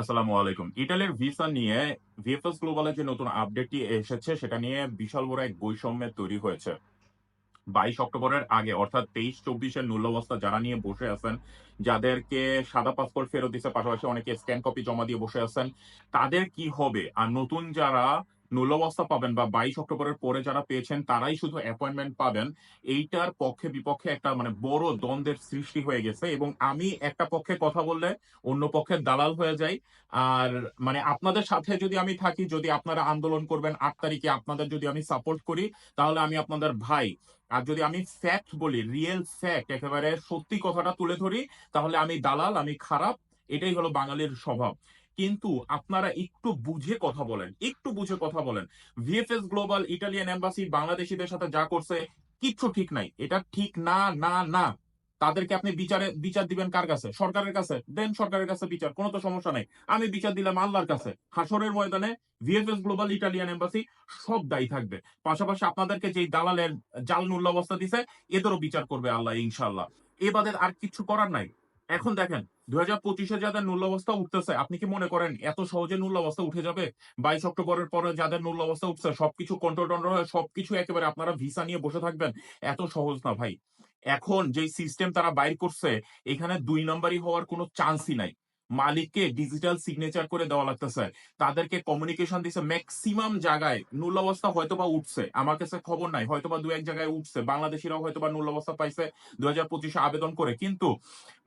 আসসালামু আলাইকুম। ইটালির ভিসা নিয়ে ভিএফএস গ্লোবালের যে নতুন আপডেটটি এসেছে, সেটা নিয়ে বিশাল বড় এক বৈষম্যের তৈরি হয়েছে। বাইশ অক্টোবরের আগে, অর্থাৎ তেইশ চব্বিশের নূল্যবস্থা যারা নিয়ে বসে আছেন, যাদেরকে সাদা পাসপোর্ট ফেরত দিচ্ছে পাশাপাশি অনেকে স্ক্যান কপি জমা দিয়ে বসে আছেন, তাদের কি হবে? আর নতুন যারা মূল্যাবস্থা পাবেন বা বাইশ অক্টোবরের পরে যারা পেয়েছেন, তারাই শুধু অ্যাপয়েন্টমেন্ট পাবেন। এইটার পক্ষে বিপক্ষে একটা মানে বড় দ্বন্দ্বের সৃষ্টি হয়ে গেছে এবং আমি একটা পক্ষে কথা বললে অন্য পক্ষের দালাল হয়ে যাই। আর মানে আপনাদের সাথে যদি আমি থাকি, যদি আপনারা আন্দোলন করবেন আট তারিখে আপনাদের যদি আমি সাপোর্ট করি, তাহলে আমি আপনাদের ভাই। আর যদি আমি ফ্যাক্ট বলি রিয়েল ফ্যাক্ট একেবারে সত্যি কথাটা তুলে ধরি, তাহলে আমি দালাল, আমি খারাপ, এটাই হলো বাঙালির স্বভাব। কিন্তু আপনারা একটু বুঝে কথা বলেন, একটু বুঝে কথা বলেন। ভিএফএস গ্লোবাল ইটালিয়ান এম্বাসি বাংলাদেশিদের সাথে যা করছে, কিচ্ছু ঠিক নাই। এটা ঠিক না না না। তাদেরকে আপনি বিচারে, বিচার দিবেন কার কাছে? সরকারের কাছে? দেন সরকারের কাছে বিচার, কোনো তো সমস্যা নাই। আমি বিচার দিলাম আল্লাহর কাছে। হাসরের ময়দানে ভিএফএস গ্লোবাল ইটালিয়ান এম্বাসি সব দায়ী থাকবে। পাশাপাশি আপনাদেরকে যেই দালালের জাল মূল্য অবস্থা দিছে, এদেরও বিচার করবে আল্লাহ ইনশাল্লাহ এবাদের আর কিছু করার নাই। এখন দেখেন দুই হাজার পঁচিশে যাদের নূল্য অবস্থা উঠতেছে, আপনি কি মনে করেন এত সহজে নূল্য অবস্থা উঠে যাবে? বাইশ অক্টোবরের পরে যাদের নূল্য অবস্থা উঠছে, সবকিছু কন্ট্রোল টন্ট্রোল হয়ে সবকিছু একেবারে আপনারা ভিসা নিয়ে বসে থাকবেন। এত সহজ না ভাই। এখন যে সিস্টেম তারা বাইর করছে, এখানে দুই নম্বরই হওয়ার কোনো চান্সই নাই। মালিককে ডিজিটাল সিগনেচার করে দেওয়া লাগতেছে তাদেরকে কমিউনিকেশন দিছে ম্যাক্সিমাম জায়গায়। নূল অবস্থা হয়তো বা উঠছে। আমার কাছে খবর নাই। হয়তো বা দু এক জায়গায় উঠছে। বাংলাদেশিরাও হয়তো বা নূল অবস্থা পাইছে দু হাজার পঁচিশে আবেদন করে। কিন্তু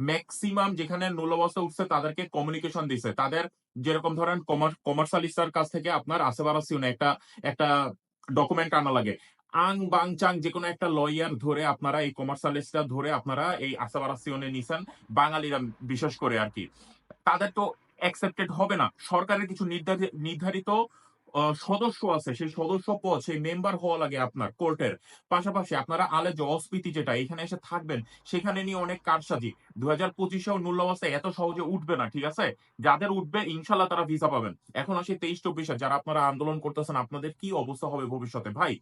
ম্যাক্সিমাম যেখানে নূল অবস্থা উঠছে, তাদেরকে কমিউনিকেশন দিছে। তাদের যেরকম ধরেন কমার্শিয়ালিস্টার কাছ থেকে আপনার আশেপাশে একটা একটা ডকুমেন্ট আনা লাগে। আং বাং চাং যে কোনো একটা লয়ার ধরে আপনারা, এই কমার্শিয়ালিস্টটা ধরে আপনারা এই আসাবারাসিওনে নিছেন। বাঙালিরা বিশেষ করে আর কি। তাদের তো অ্যাকসেপ্টেড হবে না। সরকারের কিছু নির্ধারি- নির্ধারিত সদস্য আছে, সেই সদস্য পদ, সেই মেম্বার হওয়া লাগে আপনার কোর্টের। পাশাপাশি আপনারা আলে যে অস্পিতি যেটা, এখানে এসে থাকবেন, সেখানে নিয়ে অনেক কারসাজি। দু হাজার পঁচিশেও মূল্য অবস্থায় এত সহজে উঠবে না, ঠিক আছে? যাদের উঠবে ইনশাল্লাহ তারা ভিসা পাবেন। এখন আসে তেইশ চব্বিশে, যারা আপনারা আন্দোলন করতেছেন, আপনাদের কি অবস্থা হবে ভবিষ্যতে? ভাই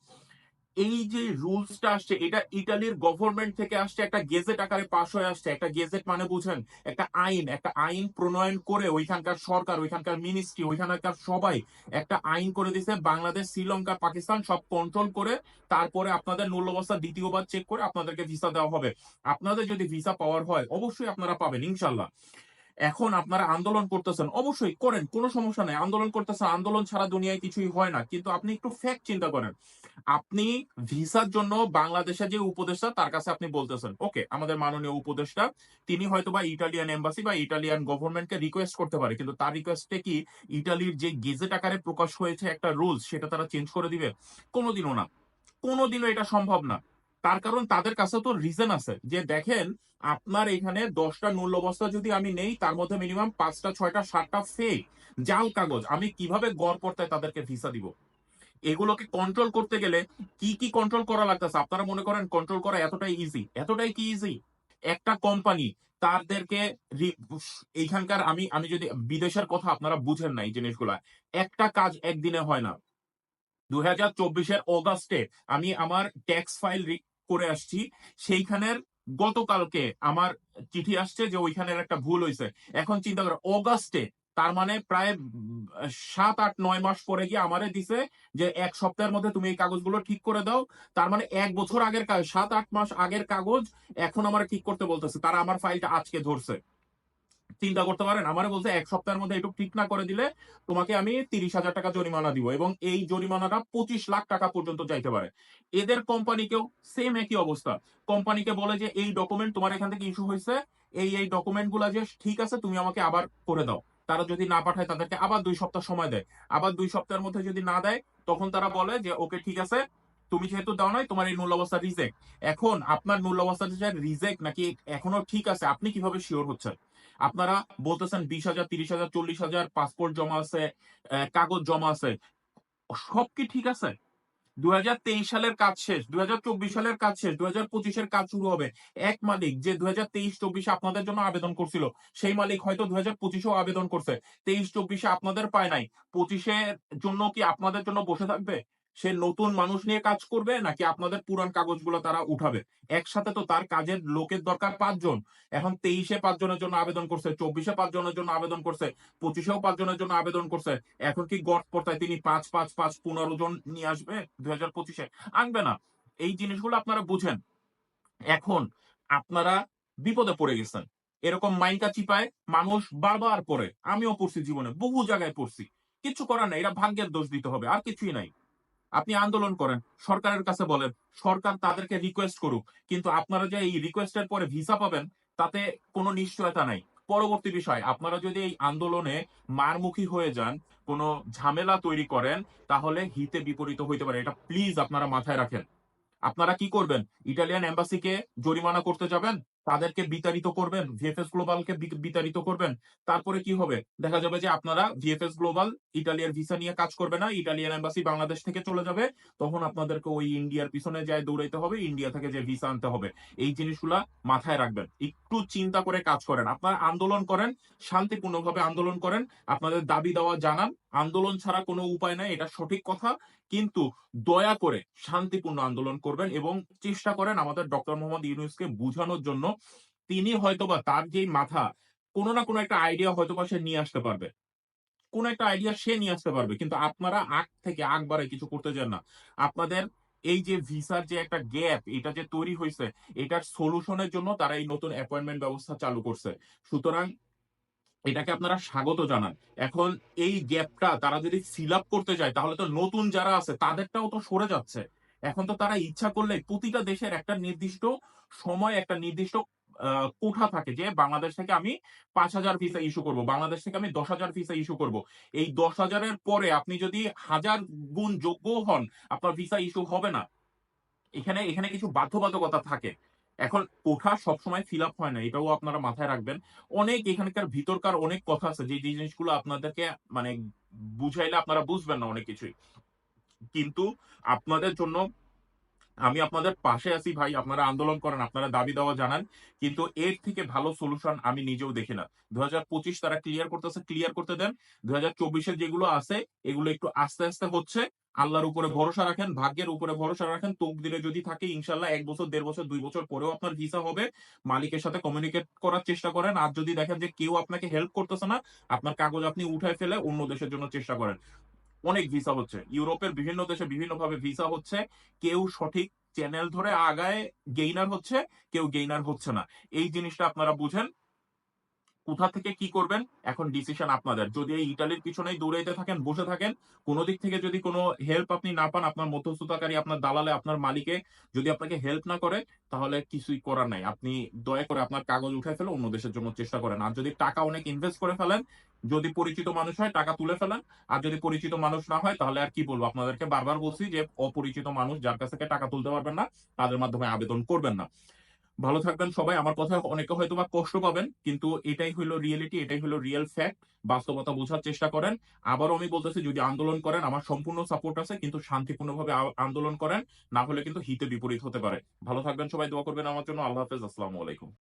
এই যে রুলসটা আসছে, এটা ইটালির গভর্নমেন্ট থেকে আসছে, একটা গেজেট আকারে পাশ হয়ে আসছে। একটা গেজেট মানে বুঝেন, একটা আইন একটা আইন প্রণয়ন করে ওইখানকার সরকার, ওইখানকার মিনিস্ট্রি ওইখানকার সবাই একটা আইন করে দিছে বাংলাদেশ, শ্রীলঙ্কা, পাকিস্তান সব কন্ট্রোল করে তারপরে আপনাদের মূল্যবস্থা দ্বিতীয়বার চেক করে আপনাদেরকে ভিসা দেওয়া হবে। আপনাদের যদি ভিসা পাওয়ার হয়, অবশ্যই আপনারা পাবেন ইনশাল্লাহ এখন আপনারা আন্দোলন করতেছেন, অবশ্যই করেন, কোনো সমস্যা নাই। আন্দোলন করতেছেন, আন্দোলন ছাড়া দুনিয়ায় কিছুই হয় না। কিন্তু আপনি একটু ফ্যাক্ট চিন্তা করেন আপনি ভিসার জন্য বাংলাদেশের যে উপদেষ্টা, তার কাছে আপনি বলতেছেন, ওকে, আমাদের মাননীয় উপদেষ্টা, তিনি হয়তো বা ইটালিয়ান এম্বাসি বা ইটালিয়ান গভর্নমেন্টকে রিকোয়েস্ট করতে পারে, কিন্তু তার রিকোয়েস্টে কি ইটালির যে গেজেট আকারে প্রকাশ হয়েছে একটা রুলস সেটা তারা চেঞ্জ করে দিবে? কোনোদিনও না। কোনোদিনও এটা সম্ভব না। তার কারণ তাদের কাছে তো রিজন আছে যে, দেখেন, আপনার এখানে দশটা মূল্য অবস্থা যদি আমি নেই, তার মধ্যে মিনিমাম পাঁচটা, ছয়টা, সাতটা ফেক জাল কাগজ, আমি কীভাবে গড় পড়তায় তাদেরকে ভিসা দিব? এগুলোকে কন্ট্রোল করতে গেলে কি কি কন্ট্রোল করা লাগতেছে? আপনারা মনে করেন কন্ট্রোল করা এতটাই ইজি এতটাই কি ইজি একটা কোম্পানি তাদেরকে এইখানকার আমি আমি যদি, বিদেশের কথা আপনারা বুঝেন না এই জিনিসগুলা। একটা কাজ একদিনে হয় না। দুই হাজার চব্বিশের অগাস্টে আমি আমার ট্যাক্স ফাইল করে আসছি। সেইখানের গতকালকে আমার চিঠি আসছে যে ওইখানের একটা ভুল হয়েছে এখন চিন্তা করে অগাস্টে তার মানে প্রায় সাত আট নয় মাস পরে গিয়ে আমারে দিছে যে এক সপ্তাহের মধ্যে তুমি এই কাগজগুলো ঠিক করে দাও। তার মানে এক বছর আগের কাজ সাত আট মাস আগের কাগজ এখন আমার ঠিক করতে বলতেছে। তারা আমার ফাইলটা আজকে ধরছে। চিন্তা করতে পারেন, আমারে বলছে এক সপ্তাহের মধ্যে একটু ঠিক না করে দিলে তোমাকে আমি তিরিশ হাজার টাকা জরিমানা দিব এবং এই জরিমানাটা পঁচিশ লাখ টাকা পর্যন্ত যাইতে পারে। এদের কোম্পানিকেও সেম একই অবস্থা। কোম্পানিকে বলে যে, এই ডকুমেন্ট তোমার এখান থেকে ইস্যু হয়েছে এই এই ডকুমেন্টগুলা যে ঠিক আছে, তুমি আমাকে আবার করে দাও। তারা যদি না পাঠায়, তাদেরকে আবার দুই সপ্তাহ সময় দেয়। আবার দুই সপ্তাহের মধ্যে যদি না দেয়, তখন তারা বলে যে, ওকে, ঠিক আছে, তুমি যেহেতু দাও নাই, তোমার এই মূল্য অবস্থা রিজেক্ট এখন আপনার মূল্য অবস্থা রিজেক্ট নাকি এখনও ঠিক আছে, আপনি কীভাবে শিওর হচ্ছেন? আপনারা বলতেছেন বিশ হাজার, তিরিশ হাজার, চল্লিশ হাজার পাসপোর্ট জমা আছে কাগজ জমা আছে সব কি ঠিক আছে? দুই হাজার তেইশ সালের কাজ শেষ দুই হাজার চব্বিশ সালের কাজ শেষ দু পঁচিশের কাজ শুরু হবে। এক মালিক যে দু হাজার তেইশ চব্বিশে আপনাদের জন্য আবেদন করছিল, সেই মালিক হয়তো দু হাজার পঁচিশেও আবেদন করছে। তেইশ চব্বিশে আপনাদের পায় নাই। পঁচিশের জন্য কি আপনাদের জন্য বসে থাকবে? সে নতুন মানুষ নিয়ে কাজ করবে নাকি আপনাদের পুরান কাগজগুলো তারা উঠাবে? একসাথে তো তার কাজের লোকের দরকার পাঁচজন। এখন তেইশে পাঁচ জনের জন্য আবেদন করছে, চব্বিশে পাঁচ জনের জন্য আবেদন করছে, পঁচিশেও পাঁচ জনের জন্য আবেদন করছে। এখন কি গড় পড়তায় তিনি পাঁচ পাঁচ পাঁচ, পনেরো জন নিয়ে আসবে দুই হাজার পঁচিশে? আনবে না। এই জিনিসগুলো আপনারা বুঝেন। এখন আপনারা বিপদে পড়ে গেছেন। এরকম মাইকা চিপায় মানুষ বারবার পড়ে। আমিও পড়ছি জীবনে, বহু জায়গায় পড়ছি। কিছু করার নাই এটা ভাগ্যের দোষ দিতে হবে, আর কিছুই নাই। আপনি আন্দোলন করেন, সরকারের কাছে বলেন, সরকার তাদেরকে রিকোয়েস্ট করুক, কিন্তু আপনারা যে এই রিকোয়েস্টের পরে ভিসা পাবেন, তাতে কোনো নিশ্চয়তা নাই। পরবর্তী বিষয়, আপনারা যদি এই আন্দোলনে মারমুখী হয়ে যান, কোনো ঝামেলা তৈরি করেন, তাহলে হিতে বিপরীত হইতে পারে। এটা প্লিজ আপনারা মাথায় রাখেন। আপনারা কি করবেন? ইটালিয়ান এম্বাসিকে জরিমানা করতে যাবেন? তাদেরকে বিতাড়িত করবেন ভিএফএস গ্লোবালকে বিতাড়িত করবেন। তারপরে কি হবে? দেখা যাবে যে আপনারা ভিএফএস গ্লোবাল ইটালিয়ার ভিসা নিয়ে কাজ করবে না, ইটালিয়ান এম্বাসি বাংলাদেশ থেকে চলে যাবে, তখন আপনাদেরকে ওই ইন্ডিয়ার পিছনে যায় দৌড়াইতে হবে, ইন্ডিয়া থেকে যে ভিসা আনতে হবে। এই জিনিসগুলা মাথায় রাখবেন। একটু চিন্তা করে কাজ করেন। আপনারা আন্দোলন করেন, শান্তিপূর্ণভাবে আন্দোলন করেন, আপনাদের দাবি দেওয়া জানান আন্দোলন ছাড়া কোনো উপায় নাই, এটা সঠিক কথা। কিন্তু দয়া করে শান্তিপূর্ণ আন্দোলন করবেন এবং চেষ্টা করেন আমাদের ডক্টর মোহাম্মদ ইউনুসকে বুঝানোর জন্য। তিনি হয়তোবা তার যেই মাথা, কোনো না কোনো একটা আইডিয়া হয়তোবা সে নিয়ে আসতে পারবে। কোন একটা আইডিয়া সে নিয়ে আসতে পারবে, কিন্তু আপনারা আগ থেকে আগ বাড়ে কিছু করতে চান না। আপনাদের এই যে ভিসার যে একটা গ্যাপ এটা যে তৈরি হয়েছে এটার সলিউশনের জন্য তারা এই নতুন অ্যাপয়েন্টমেন্ট ব্যবস্থা চালু করছে। সুতরাং এটাকে আপনারা স্বাগত জানান। এখন এই গ্যাপটা তারা যদি ফিল আপ করতে যায় তাহলে তো নতুন যারা আছে, তাদেরটাও তো সরে যাচ্ছে। এখন তো তারা ইচ্ছা করলে প্রতিটা দেশের একটা নির্দিষ্ট সময়, একটা নির্দিষ্ট কোঠা থাকে যে বাংলাদেশ থেকে আমি পাঁচ হাজার ভিসা ইস্যু করব, বাংলাদেশ থেকে আমি দশ হাজার ভিসা ইস্যু করব। এই দশ হাজারের পরে আপনি যদি হাজার গুণ যোগ্য হন, আপনার ভিসা ইস্যু হবে না। এখানে এখানে কিছু বাধ্যবাধকতা থাকে। এখন কোঠা সবসময় ফিল আপ হয় না, এটাও আপনারা মাথায় রাখবেন। অনেক এখানকার ভিতরকার অনেক কথা আছে, যে জিনিসগুলো আপনাদেরকে মানে বুঝাইলে আপনারা বুঝবেন না অনেক কিছুই। কিন্তু আপনাদের জন্য, আমি আপনাদের পাশে আছি ভাই, আপনারা আন্দোলন করেন, আপনারা দাবি দেওয়া জানান, কিন্তু এর থেকে ভালো সলিউশন আমি নিজেও দেখি না। দু হাজার পঁচিশ তারা ক্লিয়ার করতেছে ক্লিয়ার করতে দেন। দু হাজার যেগুলো আছে, এগুলো একটু আস্তে আস্তে হচ্ছে। আল্লাহর উপরে ভরসা রাখেন, ভাগ্যের উপরে ভরসা রাখেন তকদিরে যদি থাকে ইনশাল্লাহ এক বছর, দেড় বছর, দুই বছর পরেও আপনার ভিসা হবে। মালিকের সাথে কমিউনিকেট করার চেষ্টা করেন। আর যদি দেখেন যে কেউ আপনাকে হেল্প করতেছে না, আপনার কাগজ আপনি উঠায় ফেলে অন্য দেশের জন্য চেষ্টা করেন। অনেক ভিসা হচ্ছে। ইউরোপের বিভিন্ন দেশে বিভিন্ন ভাবে ভিসা হচ্ছে। কেউ সঠিক চ্যানেল ধরে আগায় গেইনার হচ্ছে, কেউ গেইনার হচ্ছে না। এই জিনিসটা আপনারা বুঝেন। কোথা থেকে কি করবেন? এখন ডিসিশন আপনাদের। যদি এই ইটালির পিছনেই দৌড়াইতে থাকেন, বসে থাকেন, কোনো দিক থেকে যদি কোনো হেল্প আপনি না পান, আপনার মধ্যস্থতাকারী, আপনার দালালে, আপনার মালিকে যদি আপনাকে হেল্প না করে, তাহলে কিছুই করার নাই। আপনি দয়া করে আপনার কাগজ উঠায় ফেলে, অন্য দেশের জন্য চেষ্টা করেন। আর যদি টাকা অনেক ইনভেস্ট করে ফেলেন, যদি পরিচিত মানুষ হয়, টাকা তুলে ফেলেন। আর যদি পরিচিত মানুষ না হয়, তাহলে আর কি বলব? আপনাদেরকে বারবার বলছি যে, অপরিচিত মানুষ যার কাছ থেকে টাকা তুলতে পারবেন না, তাদের মাধ্যমে আবেদন করবেন না। ভালো থাকবেন সবাই। আমার কথা অনেকে হয়তো বা কষ্ট পাবেন, কিন্তু এটাই হলো রিয়েলিটি এটাই হলো রিয়েল ফ্যাক্ট বাস্তবতা বোঝার চেষ্টা করেন। আবারও আমি বলতেছি, যদি আন্দোলন করেন, আমার সম্পূর্ণ সাপোর্ট আছে, কিন্তু শান্তিপূর্ণভাবে ভাবে আন্দোলন করেন, না হলে কিন্তু হিতে বিপরীত হতে পারে। ভালো থাকবেন সবাই, দোয়া করবেন আমার জন্য। আল্লাহ হাফেজ, আসসালামু আলাইকুম।